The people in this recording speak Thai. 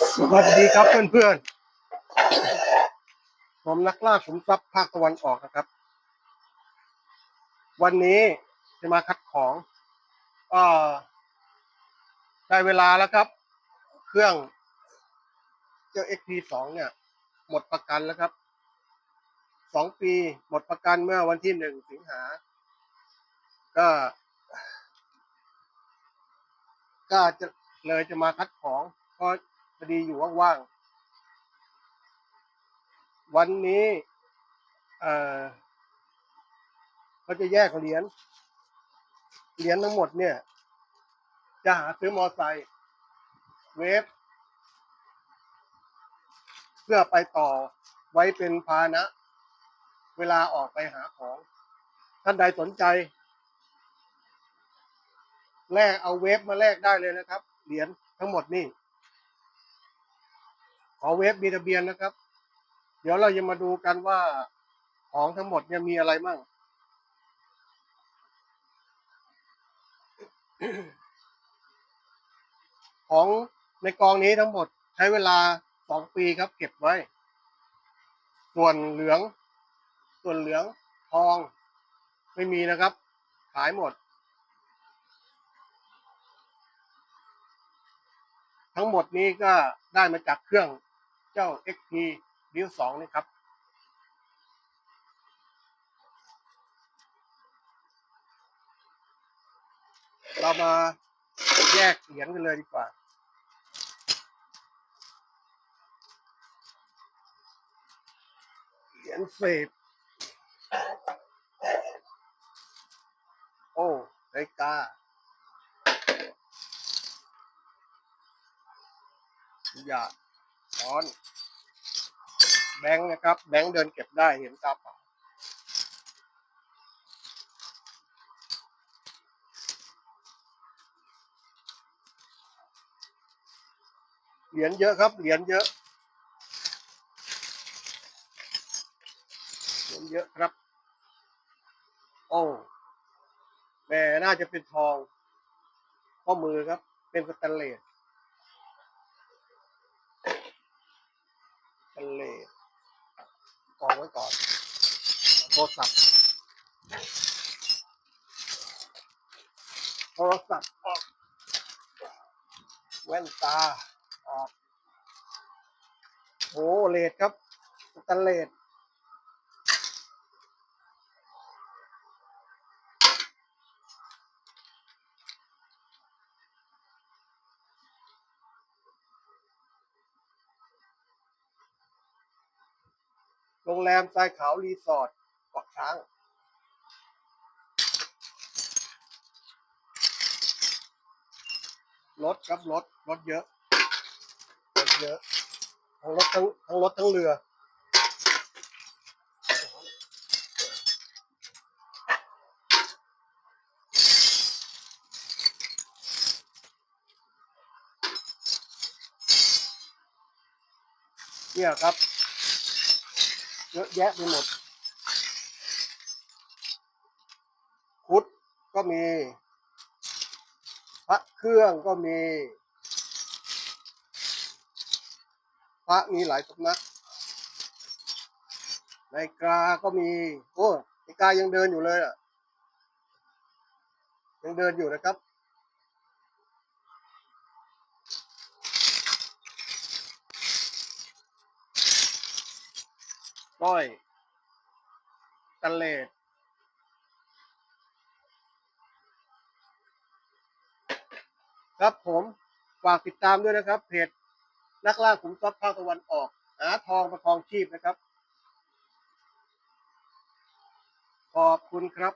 สวัสดีครับเพื่อนๆ ผมนักล่าขุมทรัพย์ภาคตะวันออกนะครับ วันนี้จะมาคัดของก็ได้เวลาแล้วครับ เครื่องเจ้า XP2 เนี่ย หมดประกันแล้วครับ สองปีหมดประกันเมื่อวันที่หนึ่งสิงหา ก็ก็จะเลยจะมาคัดของก็ พอดีอยู่ว่างๆ วันนี้ เอ่อเขาจะแยกเหรียญ เหรียญทั้งหมดเนี่ย จะหาซื้อมอไซค์เวฟเพื่อไปต่อไว้เป็นพาหนะ เวลาออกไปหาของ ท่านใดสนใจ แลกเอาเวฟมาแลกได้เลยนะครับ เหรียญทั้งหมดนี่ ขอเวฟมีทะเบียนนะครับ เดี๋ยวเราจะมาดูกันว่าของทั้งหมดเนี่ยมีอะไรมั่งของในกองนี้ทั้งหมดใช้เวลาสองปีครับ เก็บไว้ ส่วนเหลือง ส่วนเหลืองทอง ไม่มีนะครับ ขายหมด ทั้งหมดนี้ก็ได้มาจากเครื่อง เจ้า XP b u i l 2นี่ครับ เรามาแยกเหรียญกันเลยดีกว่าเหรียญเศษโอ้นาฬิกาอย่า ช้อน แบงค์นะครับ แบงค์เดินเก็บได้เห็นตาเปล่าเหรียญเยอะครับ เหรียญเยอะ เหรียญเยอะครับ โอ้แหม่น่าจะเป็นทอง ข้อมือครับ เป็นสแตนเลส ทะ เล กองไว้ก่อนโทรศัพท์โทรศัพท์ออกแว่นตาออกโอ้เลดครับสแตนเลส โรงแรมทรายขาวรีสอร์ทเกาะช้าง รถครับรถรถเยอะรถเยอะ ทั้งรถทั้งทั้งรถทั้งเรือ เนี่ยครับ เยอะแยะไปหมดคุดก็มี พระเครื่องก็มี พระมีหลายสำนักในกาก็มี โอ้ในกายังเดินอยู่เลยอะ ยังเดินอยู่นะครับ ก้อยตะเลดครับผมฝากติดตามด้วยนะครับ เพจนักล่าขุมทรัพย์ภาคตะวันออก หาทองประคองชีพนะครับ ขอบคุณครับ